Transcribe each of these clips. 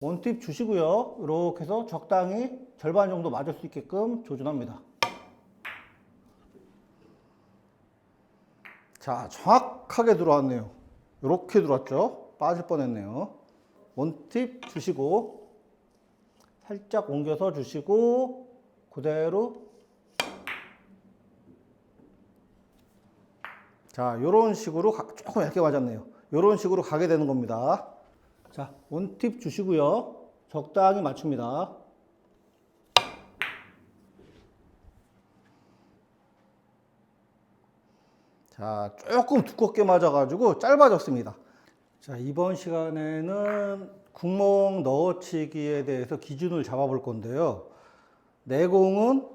원팁 주시고요. 이렇게 해서 적당히 절반 정도 맞을 수 있게끔 조준합니다. 자, 정확하게 들어왔네요. 이렇게 들어왔죠? 빠질 뻔했네요. 원팁 주시고 살짝 옮겨서 주시고 그대로 자, 이런 식으로 가- 조금 얇게 맞았네요. 이런 식으로 가게 되는 겁니다. 자, 원팁 주시고요. 적당히 맞춥니다. 자, 조금 두껍게 맞아가지고 짧아졌습니다. 자, 이번 시간에는 구멍 넣어치기에 대해서 기준을 잡아볼 건데요. 내공은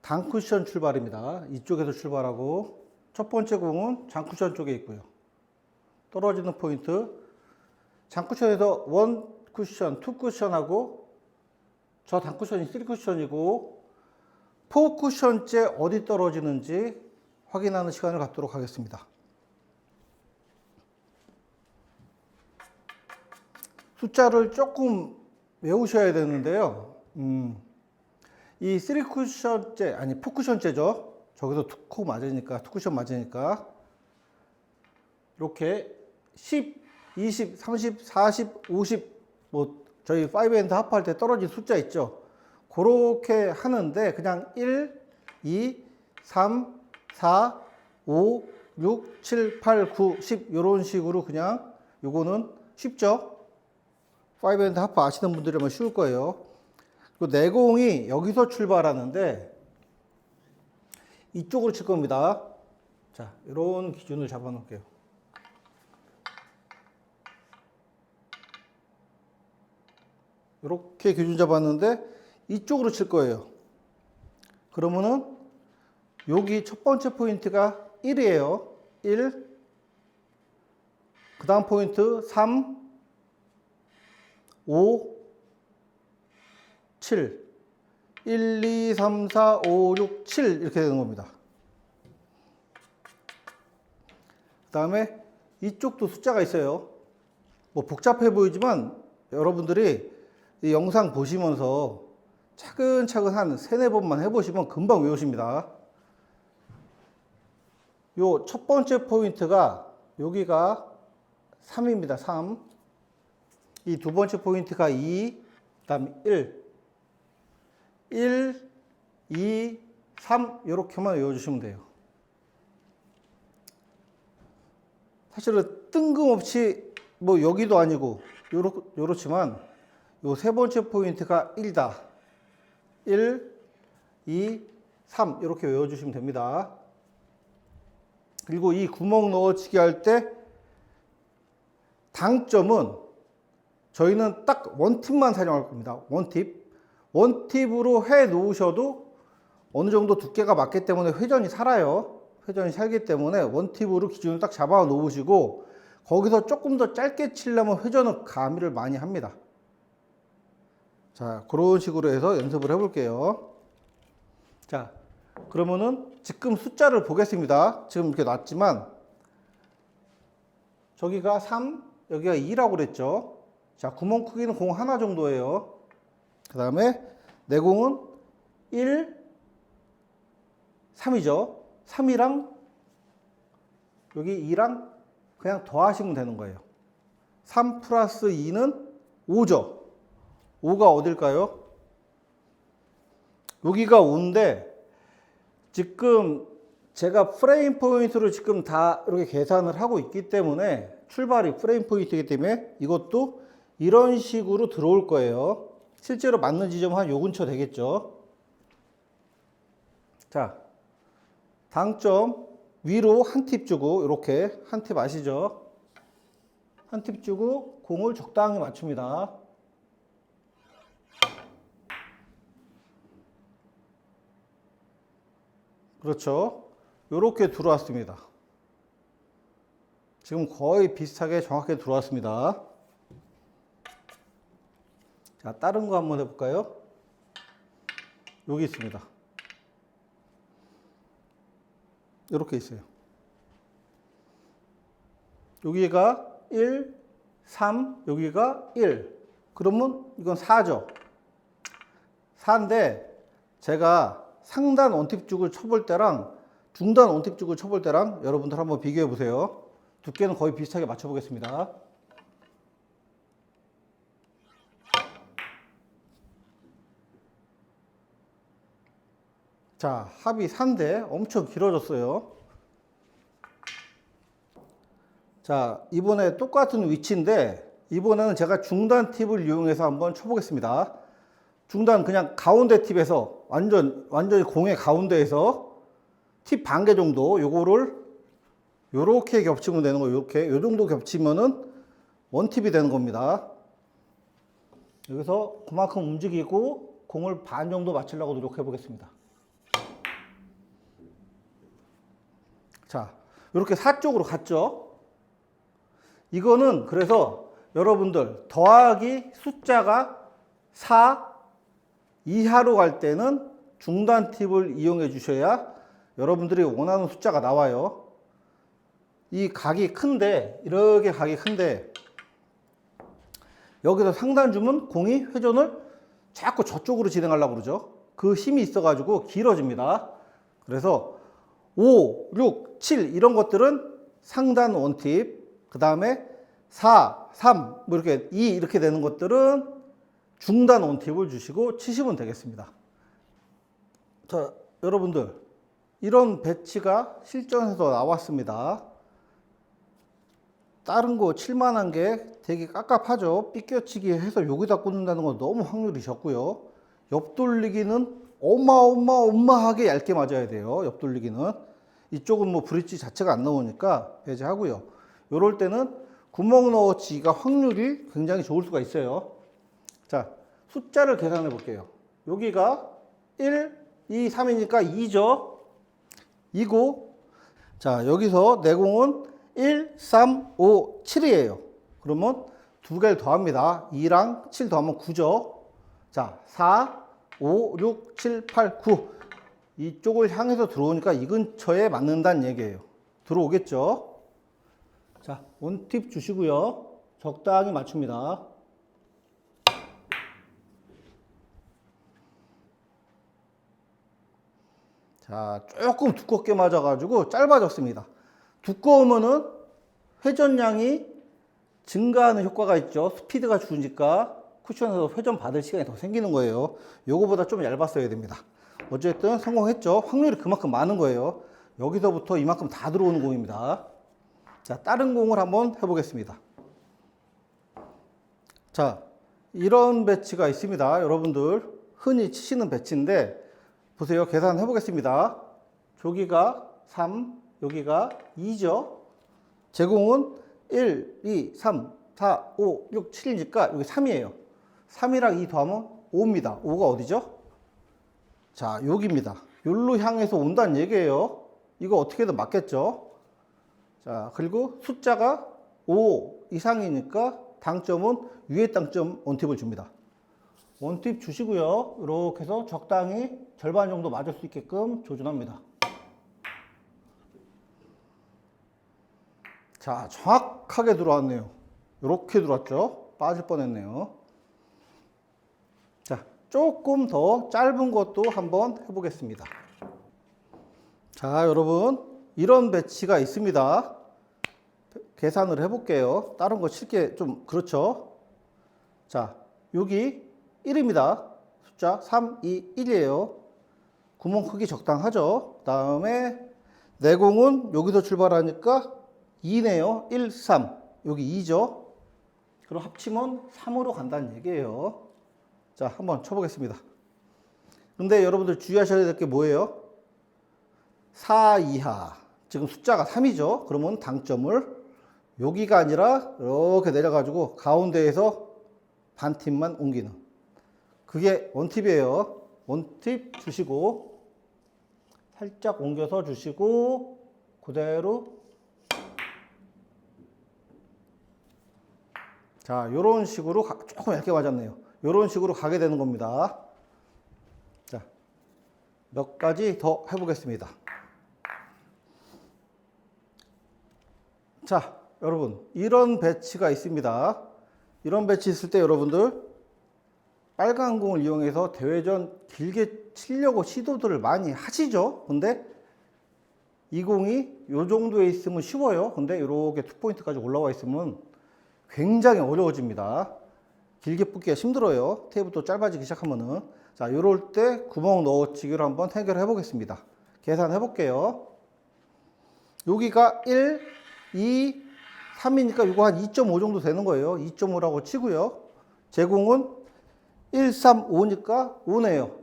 단쿠션 출발입니다. 이쪽에서 출발하고 첫 번째 공은 장쿠션 쪽에 있고요. 떨어지는 포인트 장쿠션에서 원 쿠션, 투 쿠션하고 저 단쿠션이 쓰리 쿠션이고 포 쿠션째 어디 떨어지는지 확인하는 시간을 갖도록 하겠습니다. 숫자를 조금 외우셔야 되는데요. 음, 이 3쿠션째, 아니 4쿠션째죠. 저기서 투쿠 맞으니까, 투쿠션 맞으니까. 이렇게 10, 20, 30, 40, 50, 뭐, 저희 5엔드 합할 때 떨어진 숫자 있죠. 그렇게 하는데, 그냥 1, 2, 3, 4, 5, 6, 7, 8, 9, 10, 이런 식으로 그냥, 요거는 쉽죠? 5엔드 하프 아시는 분들이면 쉬울 거예요. 그 내공이 여기서 출발하는데 이쪽으로 칠 겁니다. 자, 이런 기준을 잡아 놓을게요. 이렇게 기준 잡았는데 이쪽으로 칠 거예요. 그러면은 여기 첫 번째 포인트가 1이에요. 1. 그 다음 포인트 3, 5, 7. 1, 2, 3, 4, 5, 6, 7 이렇게 되는 겁니다. 그 다음에 이쪽도 숫자가 있어요. 뭐 복잡해 보이지만 여러분들이 이 영상 보시면서 차근차근 한 세네 번만 해보시면 금방 외우십니다. 요 첫 번째 포인트가 여기가 3입니다. 3. 이 두 번째 포인트가 2, 그다음에 1. 1, 2, 3 이렇게만 외워주시면 돼요. 사실은 뜬금없이 뭐 여기도 아니고 요렇, 요렇지만 요 세 번째 포인트가 1이다. 1, 2, 3 이렇게 외워주시면 됩니다. 그리고 이 구멍 넣어치기 할 때 당점은 저희는 딱 원팁만 사용할 겁니다. 원팁. 원팁으로 해 놓으셔도 어느 정도 두께가 맞기 때문에 회전이 살아요. 회전이 살기 때문에 원팁으로 기준을 딱 잡아 놓으시고 거기서 조금 더 짧게 치려면 회전은 가미를 많이 합니다. 자, 그런 식으로 해서 연습을 해 볼게요. 자, 그러면은 지금 숫자를 보겠습니다. 지금 이렇게 놨지만 저기가 3, 여기가 2라고 그랬죠. 자, 구멍 크기는 공 하나 정도예요. 그 다음에 내공은 1, 3이죠. 3이랑 여기 2랑 그냥 더하시면 되는 거예요. 3 플러스 2는 5죠. 5가 어딜까요? 여기가 5인데 지금 제가 프레임 포인트로 지금 다 이렇게 계산을 하고 있기 때문에 출발이 프레임 포인트이기 때문에 이것도 이런 식으로 들어올 거예요. 실제로 맞는 지점 한 요 근처 되겠죠. 자, 당점 위로 한 팁 주고 이렇게 한 팁 아시죠? 한 팁 주고 공을 적당히 맞춥니다. 그렇죠. 이렇게 들어왔습니다. 지금 거의 비슷하게 정확하게 들어왔습니다. 자, 다른 거 한번 해볼까요? 여기 있습니다. 이렇게 있어요. 여기가 1, 3, 여기가 1. 그러면 이건 4죠. 4인데 제가 상단 원팁죽을 쳐볼 때랑 중단 원팁죽을 쳐볼 때랑 여러분들 한번 비교해 보세요. 두께는 거의 비슷하게 맞춰 보겠습니다. 자, 합이 4인데 엄청 길어졌어요. 자, 이번에 똑같은 위치인데 이번에는 제가 중단 팁을 이용해서 한번 쳐보겠습니다. 중단 그냥 가운데 팁에서 완전 완전히 공의 가운데에서 팁 반 개 정도 요거를 요렇게 겹치면 되는 거예요. 요렇게 요 정도 겹치면은 원팁이 되는 겁니다. 여기서 그만큼 움직이고 공을 반 정도 맞추려고 노력해 보겠습니다. 자, 이렇게 4쪽으로 갔죠? 이거는 그래서 여러분들 더하기 숫자가 4 이하로 갈 때는 중단 팁을 이용해 주셔야 여러분들이 원하는 숫자가 나와요. 이 각이 큰데, 이렇게 각이 큰데, 여기서 상단 주면 공이 회전을 자꾸 저쪽으로 진행하려고 그러죠. 그 힘이 있어가지고 길어집니다. 그래서 5, 6, 7 이런 것들은 상단 원팁, 그 다음에 4, 3, 뭐 이렇게 2 이렇게 되는 것들은 중단 원팁을 주시고 치시면 되겠습니다. 자, 여러분들 이런 배치가 실전에서 나왔습니다. 다른 거 칠만한 게 되게 깝깝하죠. 삐껴치기 해서 여기다 꽂는다는 건 너무 확률이 적고요. 옆돌리기는 어마어마어마하게 얇게 맞아야 돼요. 옆돌리기는. 이쪽은 뭐 브릿지 자체가 안 나오니까 배제하고요. 요럴 때는 구멍 넣어치기가 확률이 굉장히 좋을 수가 있어요. 자, 숫자를 계산해 볼게요. 여기가 1, 2, 3이니까 2죠. 2고, 자, 여기서 내공은 1, 3, 5, 7이에요. 그러면 두 개를 더합니다. 2랑 7 더하면 9죠. 자, 4, 5, 6, 7, 8, 9. 이쪽을 향해서 들어오니까 이 근처에 맞는다는 얘기예요. 들어오겠죠? 자, 원팁 주시고요. 적당히 맞춥니다. 자, 조금 두껍게 맞아가지고 짧아졌습니다. 두꺼우면은 회전량이 증가하는 효과가 있죠. 스피드가 주니까 쿠션에서 회전 받을 시간이 더 생기는 거예요. 요거보다 좀 얇았어야 됩니다. 어쨌든 성공했죠. 확률이 그만큼 많은 거예요. 여기서부터 이만큼 다 들어오는 공입니다. 자, 다른 공을 한번 해보겠습니다. 자, 이런 배치가 있습니다. 여러분들 흔히 치시는 배치인데 보세요. 계산해 보겠습니다. 저기가 3, 여기가 2죠. 제공은 1, 2, 3, 4, 5, 6, 7이니까 여기 3이에요. 3이랑 2 더하면 5입니다. 5가 어디죠? 자, 여기입니다. 여기로 향해서 온다는 얘기예요. 이거 어떻게든 맞겠죠? 자, 그리고 숫자가 5 이상이니까 당점은 위에 당점 원팁을 줍니다. 원팁 주시고요. 이렇게 해서 적당히 절반 정도 맞을 수 있게끔 조준합니다. 자, 정확하게 들어왔네요. 이렇게 들어왔죠? 빠질 뻔했네요. 자, 조금 더 짧은 것도 한번 해보겠습니다. 자, 여러분. 이런 배치가 있습니다. 계산을 해볼게요. 다른 거 칠게 좀 그렇죠? 자, 여기 1입니다. 숫자 3, 2, 1이에요. 구멍 크기 적당하죠? 그 다음에 내공은 여기서 출발하니까 2네요. 1, 3. 여기 2죠? 그럼 합치면 3으로 간다는 얘기예요. 자, 한번 쳐보겠습니다. 근데 여러분들 주의하셔야 될 게 뭐예요? 4 이하. 지금 숫자가 3이죠? 그러면 당점을 여기가 아니라 이렇게 내려가지고 가운데에서 반 팀만 옮기는. 그게 원팁이에요. 원팁 주시고 살짝 옮겨서 주시고 그대로 자, 요런 식으로 가, 조금 얇게 맞았네요. 요런 식으로 가게 되는 겁니다. 자, 몇 가지 더 해보겠습니다. 자, 여러분, 이런 배치가 있습니다. 이런 배치 있을 때 여러분들 빨간 공을 이용해서 대회전 길게 치려고 시도들을 많이 하시죠. 근데 이 공이 요 정도에 있으면 쉬워요. 근데 이렇게 투포인트까지 올라와 있으면 굉장히 어려워집니다. 길게 뽑기가 힘들어요. 테이블도 짧아지기 시작하면은. 자, 이럴 때 구멍 넣어치기를 한번 해결해 보겠습니다. 계산해 볼게요. 여기가 1, 2, 3이니까 이거 한 2.5 정도 되는 거예요. 2.5라고 치고요. 제공은 1, 3, 5니까 5네요.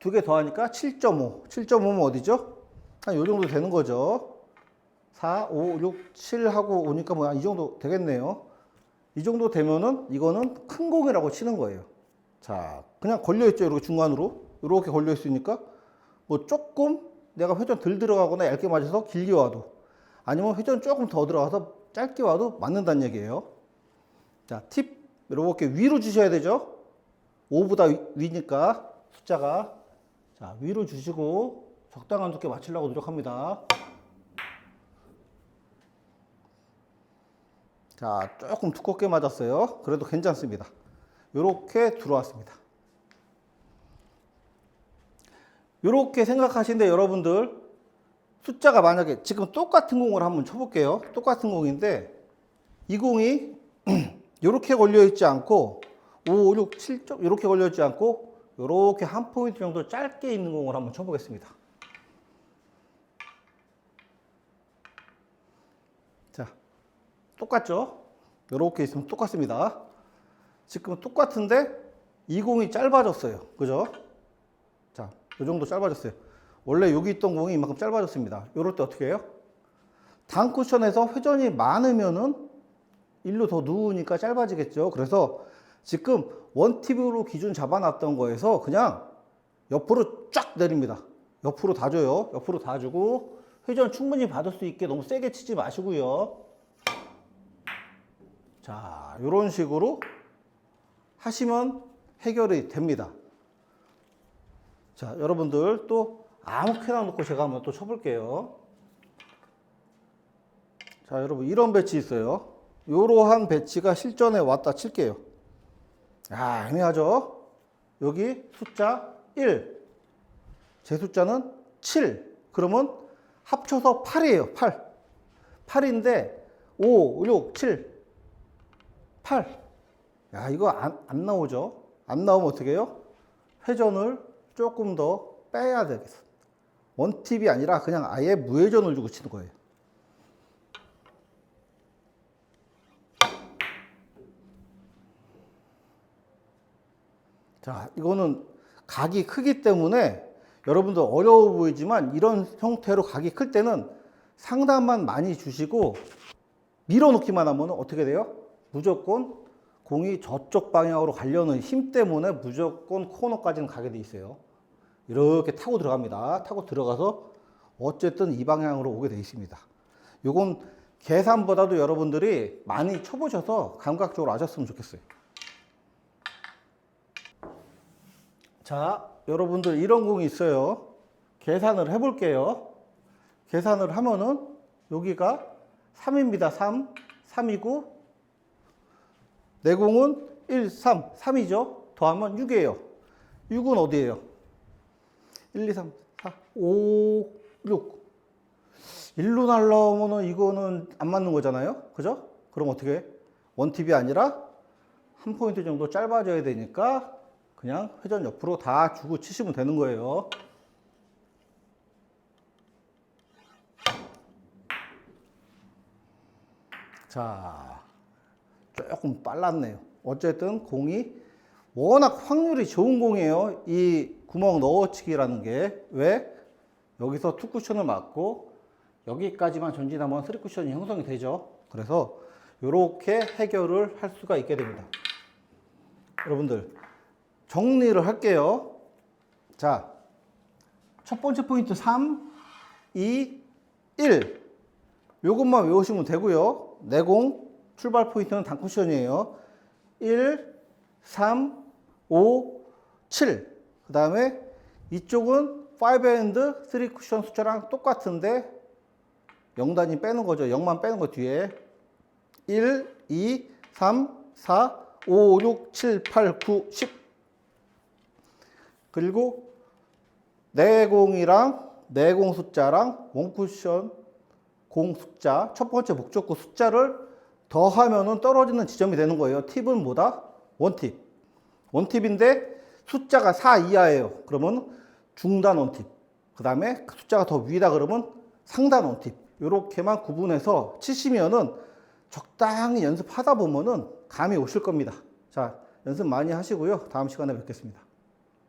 두 개 더하니까 7.5. 7.5면 어디죠? 한 요 정도 되는 거죠. 4, 5, 6, 7하고 오니까 뭐 이 정도 되겠네요. 이 정도 되면은 이거는 큰 공이라고 치는 거예요. 자, 그냥 걸려 있죠. 이렇게 중간으로. 이렇게 걸려 있으니까 뭐 조금 내가 회전 덜 들어가거나 얇게 맞아서 길게 와도 아니면 회전 조금 더 들어가서 짧게 와도 맞는다는 얘기예요. 자, 팁 이렇게 위로 주셔야 되죠. 5보다 위니까 숫자가 자, 위로 주시고 적당한 두께 맞추려고 노력합니다. 자, 조금 두껍게 맞았어요. 그래도 괜찮습니다. 이렇게 들어왔습니다. 이렇게 생각하시는데 여러분들 숫자가 만약에 지금 똑같은 공을 한번 쳐볼게요. 똑같은 공인데 이 공이 이렇게 걸려 있지 않고 5, 6, 7점 이렇게 걸려 있지 않고 이렇게 한 포인트 정도 짧게 있는 공을 한번 쳐보겠습니다. 자, 똑같죠? 이렇게 있으면 똑같습니다. 지금 똑같은데 이 공이 짧아졌어요. 그죠? 자, 이 정도 짧아졌어요. 원래 여기 있던 공이 이만큼 짧아졌습니다. 이럴 때 어떻게 해요? 단 쿠션에서 회전이 많으면은 일로 더 누우니까 짧아지겠죠. 그래서 지금 원팁으로 기준 잡아놨던 거에서 그냥 옆으로 쫙 내립니다. 옆으로 다 줘요. 옆으로 다 주고 회전 충분히 받을 수 있게 너무 세게 치지 마시고요. 자, 이런 식으로 하시면 해결이 됩니다. 자, 여러분들 또 아무렇게나 놓고 제가 한번 또 쳐볼게요. 자, 여러분 이런 배치 있어요. 이러한 배치가 실전에 왔다 칠게요. 아, 애매하죠? 여기 숫자 1. 제 숫자는 7. 그러면 합쳐서 8이에요. 8. 8인데 5, 6, 7, 8. 야, 이거 안, 안 나오죠? 안 나오면 어떻게 해요? 회전을 조금 더 빼야 되겠어. 원팁이 아니라 그냥 아예 무회전을 주고 치는 거예요. 자, 이거는 각이 크기 때문에 여러분들 어려워 보이지만 이런 형태로 각이 클 때는 상단만 많이 주시고 밀어놓기만 하면 어떻게 돼요? 무조건 공이 저쪽 방향으로 가려는 힘 때문에 무조건 코너까지는 가게 돼 있어요. 이렇게 타고 들어갑니다. 타고 들어가서 어쨌든 이 방향으로 오게 돼 있습니다. 요건 계산보다도 여러분들이 많이 쳐보셔서 감각적으로 아셨으면 좋겠어요. 자, 여러분들 이런 공이 있어요. 계산을 해볼게요. 계산을 하면은 여기가 3입니다. 3. 3이고 내 공은 1, 3. 3이죠. 더하면 6이에요. 6은 어디예요? 1, 2, 3, 4, 5, 6. 1로 날라오면은 이거는 안 맞는 거잖아요. 그죠? 그럼 어떻게 해? 원팁이 아니라 한 포인트 정도 짧아져야 되니까 그냥 회전 옆으로 다 주고 치시면 되는 거예요. 자, 조금 빨랐네요. 어쨌든 공이 워낙 확률이 좋은 공이에요. 이 구멍 넣어치기라는 게. 왜? 여기서 투 쿠션을 맞고 여기까지만 전진하면 쓰리 쿠션이 형성이 되죠. 그래서 이렇게 해결을 할 수가 있게 됩니다. 여러분들 정리를 할게요. 자, 첫 번째 포인트 3, 2, 1. 요것만 외우시면 되고요. 내공 출발 포인트는 단쿠션이에요. 1, 3, 5, 7. 그 다음에 이쪽은 5 3 쿠션 숫자랑 똑같은데 0단위 빼는 거죠. 0만 빼는 거 뒤에 1, 2, 3, 4, 5, 6, 7, 8, 9, 10. 그리고 내공이랑 내공 숫자랑 원쿠션 공 숫자 첫 번째 목적구 숫자를 더하면은 떨어지는 지점이 되는 거예요. 팁은 뭐다? 원팁. 원팁인데 숫자가 4 이하예요. 그러면 중단 원팁. 그 다음에 숫자가 더 위다 그러면 상단 원팁. 이렇게만 구분해서 치시면은 적당히 연습하다 보면은 감이 오실 겁니다. 자, 연습 많이 하시고요. 다음 시간에 뵙겠습니다.